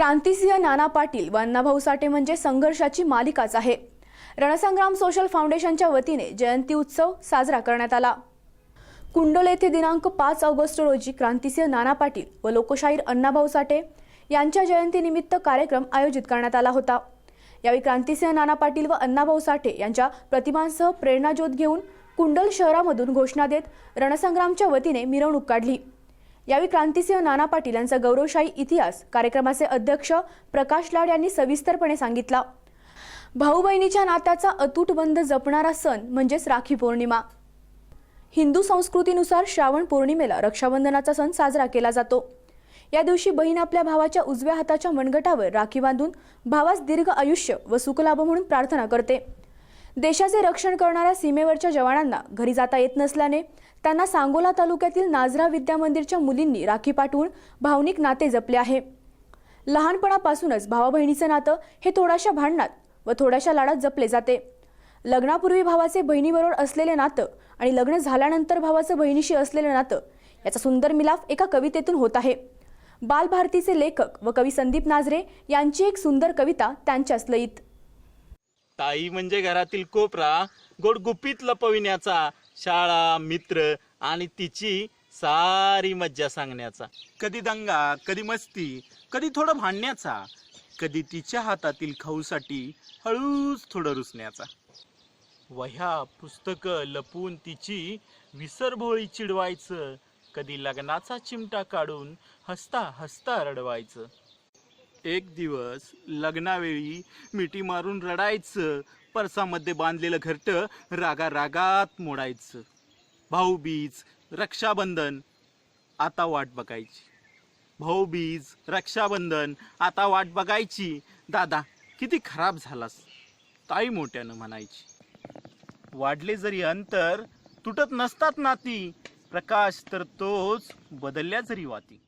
क्रांतिसिंह नाना पाटील व अण्णाभाऊ साठे म्हणजे संघर्षाची मालिकाच आहे. रणसंग्राम सोशल फाउंडेशनच्या वतीने जयंती उत्सव साजरा करण्यात आला. कुंडल येथे दिनांक पाच ऑगस्ट रोजी क्रांतिसिंह नाना पाटील व लोकशाहीर अण्णाभाऊ साठे यांच्या जयंतीनिमित्त कार्यक्रम आयोजित करण्यात आला होता. यावेळी क्रांतिसिंह नाना पाटील व अण्णाभाऊ साठे यांच्या प्रतिमांसह प्रेरणाज्योत घेऊन कुंडल शहरामधून घोषणा देत रणसंग्रामच्या वतीने मिरवणूक काढली. यावेळी क्रांतिसिंह नाना पाटील यांचा गौरवशाही इतिहास कार्यक्रमाचे अध्यक्ष प्रकाश लाड यांनी सविस्तरपणे सांगितला. भाऊ बहिणीच्या नात्याचा अतूट बंध जपणारा सण म्हणजेच राखी पौर्णिमा. हिंदू संस्कृतीनुसार श्रावण पौर्णिमेला रक्षाबंधनाचा सण साजरा केला जातो. या दिवशी बहीण आपल्या भावाच्या उजव्या हाताच्या मनगटावर राखी बांधून भावास दीर्घ आयुष्य व सुखलाभ म्हणून प्रार्थना करते. देशाचे रक्षण करणाऱ्या सीमेवरच्या जवानांना घरी जाता येत नसल्याने त्यांना सांगोला तालुक्यातील नाझरा विद्या मंदिरच्या मुलींनी राखी पाठवून भावनिक नाते जपले आहे. लहानपणापासूनच भावा बहिणीचं नातं हे थोड्याशा भांडणात व थोड्याशा लाडात जपले जाते. लग्नापूर्वी भावाचे बहिणीबरोबर असलेले नातं आणि लग्न झाल्यानंतर भावाचं बहिणीशी असलेलं नातं याचा सुंदर मिलाफ एका कवितेतून होत आहे. बालभारतीचे लेखक व कवी संदीप नाझरे यांची एक सुंदर कविता त्यांच्याच लईत ताई म्हणजे घरातील कोपरा गोड गुपित लपविण्याचा शाळा मित्र आणि तिची सारी मज्जा सांगण्याचा. कधी दंगा कधी मस्ती कधी थोडं भांडण्याचा कधी तिच्या हातातील खाऊसाठी हळूच थोडं रुसण्याचा. वह्या पुस्तकं लपून तिची विसरभोळी चिडवायचं कधी लग्नाचा चिमटा काढून हसता हसता रडवायचं. एक दिवस लग्नावेळी मिठी मारून रडायचं परसामध्ये बांधलेलं घरट रागा रागात मोडायचं भाऊबीज रक्षाबंधन आता वाट बघायची. भाऊबीज रक्षाबंधन आता वाट बघायची. दादा किती खराब झालास? ताई मोठ्यानं म्हणायची. वाढले जरी अंतर तुटत नसतात नाती. प्रकाश तर तोच बदलल्या जरी वाती.